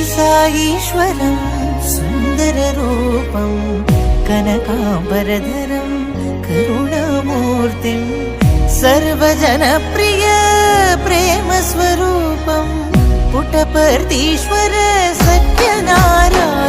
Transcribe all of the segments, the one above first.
श्रीसाईश्वरं सुन्दररूपं कनकाम्बरधरं करुणामूर्तिं सर्वजनप्रिय प्रेमस्वरूपं पुटपर्तीश्वर सत्यनारायणम्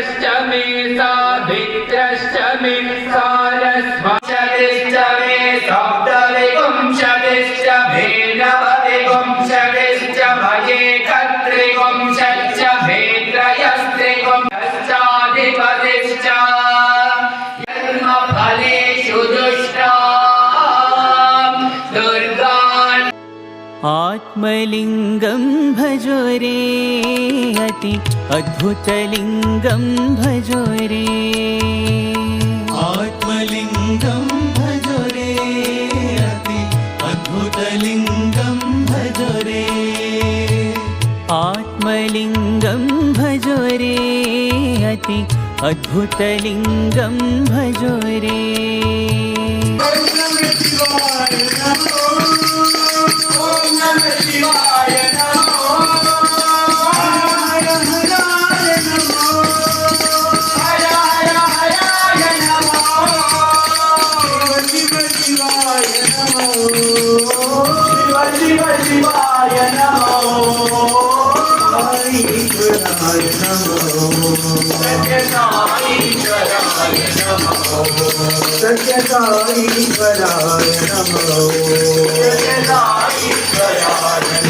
महादित्यश्च मे आत्मलिङ्गं भजो रे अति अद्भुतलिङ्गं भजो रे। आत्मलिङ्गं भजो रे अति अद्भुतलिङ्गं भजो रे। आत्मलिङ्गं भजो रे अति अद्भुतलिङ्गं भजो रे सत्यसाईश्वराय नमो शम्भो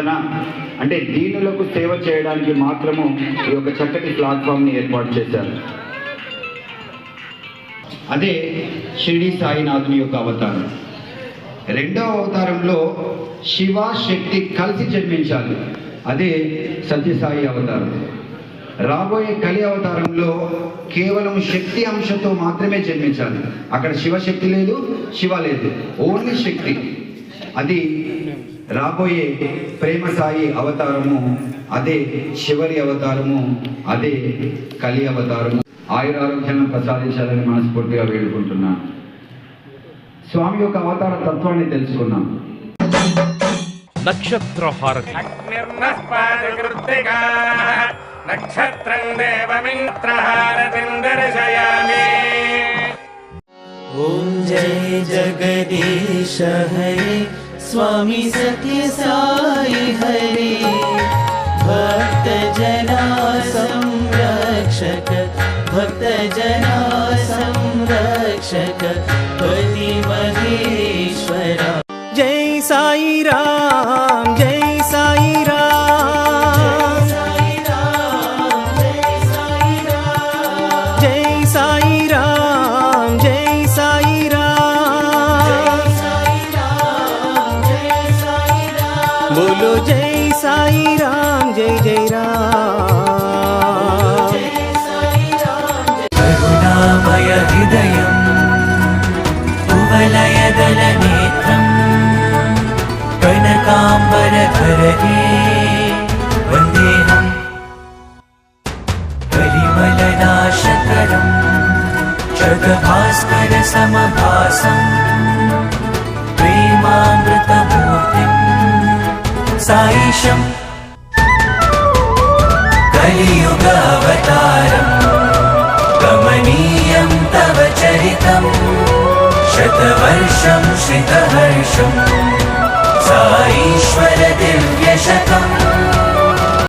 ధన అంటే దీనులకు సేవ చేయడానికి మాత్రము ఈ యొక్క చక్కటి ప్లాట్ఫామ్ని ఏర్పాటు చేశారు. అదే షిరిడి సాయినాథుని యొక్క అవతారం. రెండవ అవతారంలో శివ శక్తి కలిసి జన్మించాలి. అదే సత్యసాయి అవతారం. రాబోయే కలి అవతారంలో కేవలం శక్తి అంశంతో మాత్రమే జన్మించాలి. అక్కడ శివశక్తి లేదు శివ లేదు. ఓన్లీ శక్తి. అది రాబోయే ప్రేమ సాయి అవతారము అదే శివరి అవతారము అదే కలి అవతారము. ఆయురారోగ్యాలను ప్రసాదించాలని మనస్ఫూర్తిగా వేడుకుంటున్నా స్వామి యొక్క అవతార తత్వాన్ని తెలుసుకున్నాం నక్షత్ర నక్షత్రం దేవమిత్రహారతిం దర్శయామి ఓం జయ జగదీశ హరి स्वामी सत्य साई हरे। भक्त जना संरक्षक भक्त जना संरक्षक। बोलो जय साई राम जय जय राम करुणामय हृदयम् कुवलयदलनेत्रम् कनकाम्बरधरणे वन्देऽहम् परिमलनाशकरम् जगभास्करसमभासम् प्रेमामृतमूर्तिम् సాయిషం కలియుగ అవతారం కమనీయం తవ చరితం శతవర్షం శితహర్షం సాయిశ్వర దివ్యశతం